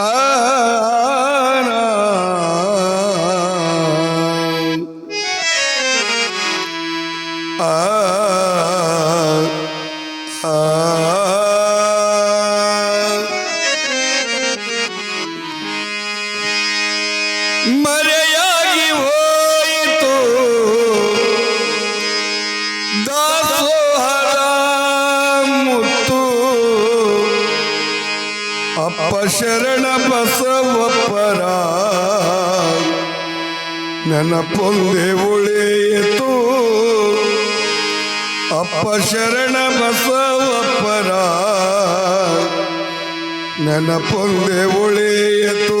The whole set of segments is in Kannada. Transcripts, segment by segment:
Uh, ಅಪ್ಪ ಶರಣ ಬಸವಪ್ಪರ. ನೆನಪೊಂದೆ ಉಳಿಯಿತು ಅಪ್ಪ ಶರಣ ಬಸವಪ್ಪರ. ನೆನಪೊಂದೆ ಉಳಿಯಿತು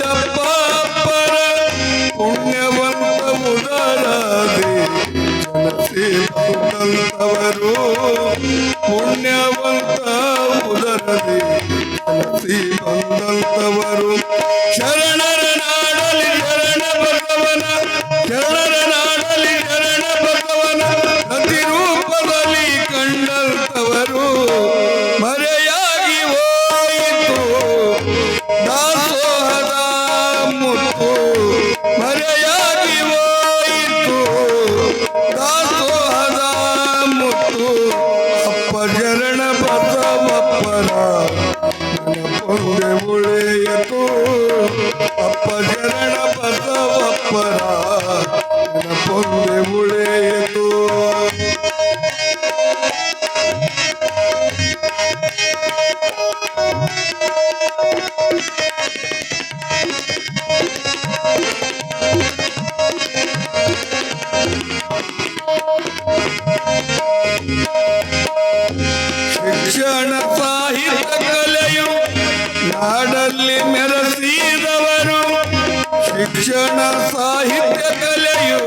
ದೊಡ್ಡಪ್ಪರ ಪುಣ್ಯವಂತ ಉದರದೆ ಜನಸೇವಂತವರು ಪುಣ್ಯವಂತ ಉದರದಿ ಜನಸಿ ಬಂದಂತವರು ಶರಣರ ಉಳಿಯಿತು ಅಪ್ಪ ಶರಣ ಬಸವಪ್ಪರ ನೆನಪೊಂದೆ ಉಳಿಯಿತು ನಾಡಲ್ಲಿ ಮೆರೆಸಿದವರು ಶಿಕ್ಷಣ, ಸಾಹಿತ್ಯ, ಕಲೆಯು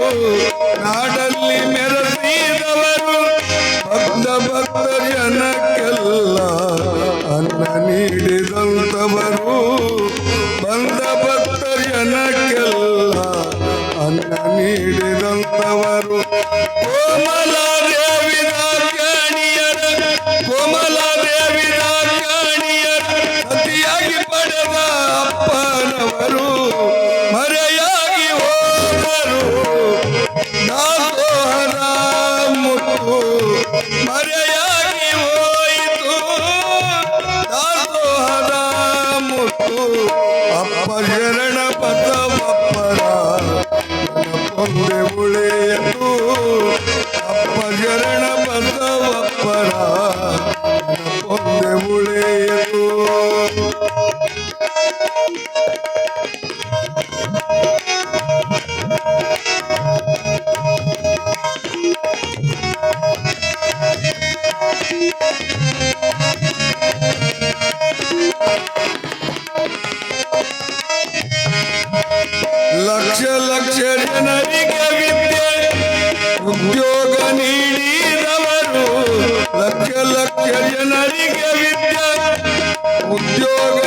ನಾಡಲ್ಲಿ ಮೆರೆಸಿದವರು ಭಕ್ತ ಭಕ್ತ ಜನಕ್ಕೆಲ್ಲ ಅನ್ನ ನೀಡಿದಂಥವರು. ಬಂದ ಭಕ್ತ ಜನಕ್ಕೆಲ್ಲ ಅನ್ನ ನೀಡಿದಂಥವರು. ಉಳಿಯಿತು ಲಕ್ಷ ಲಕ್ಷ ಜನರಿಗೆ ಲಕ್ಷ ಜನರಿಗೆ ವಿದ್ಯೆ ಉದ್ಯೋಗ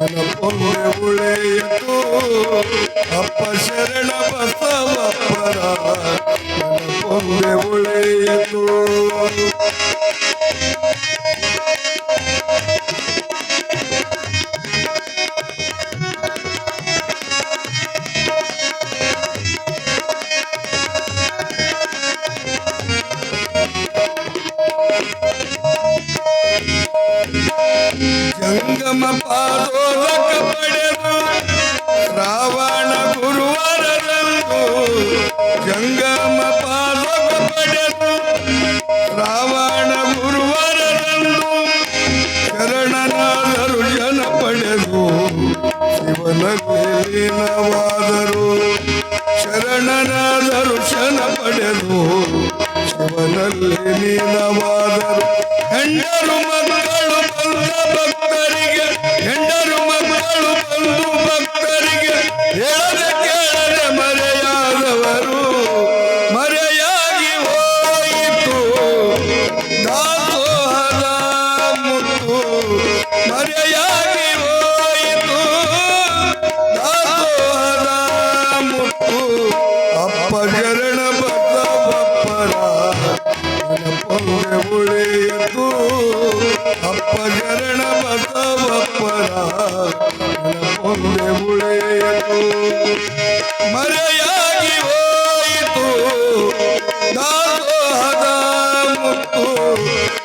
ನನ್ನ ಪೊಮ್ಮೆ ಉಳೆಯಿತು ಅಪ್ಪ ಶರಣ ಬಸವ. ಸಂಗಮ ಪಾದೋಲಕ ಪಡೆದು ರಾವಣ ಗುರುವಾರರಂದು ಜಂಗಮ ಪಾದೋಕ ಪಡೆದು ರಾವಣ ಗುರುವಾರರಂದು ಶರಣನಾದರು ಜನ ಪಡೆದು ಶಿವನಲ್ಲಿ ಲೀನವಾದರು ಶರಣನಾದರು ಶನ ಪಡೆದು ಶಿವನಲ್ಲಿ ಲೀನವಾದರು ಹೆಣ್ಣರು ಮಕ್ಕಳು ಬಂದ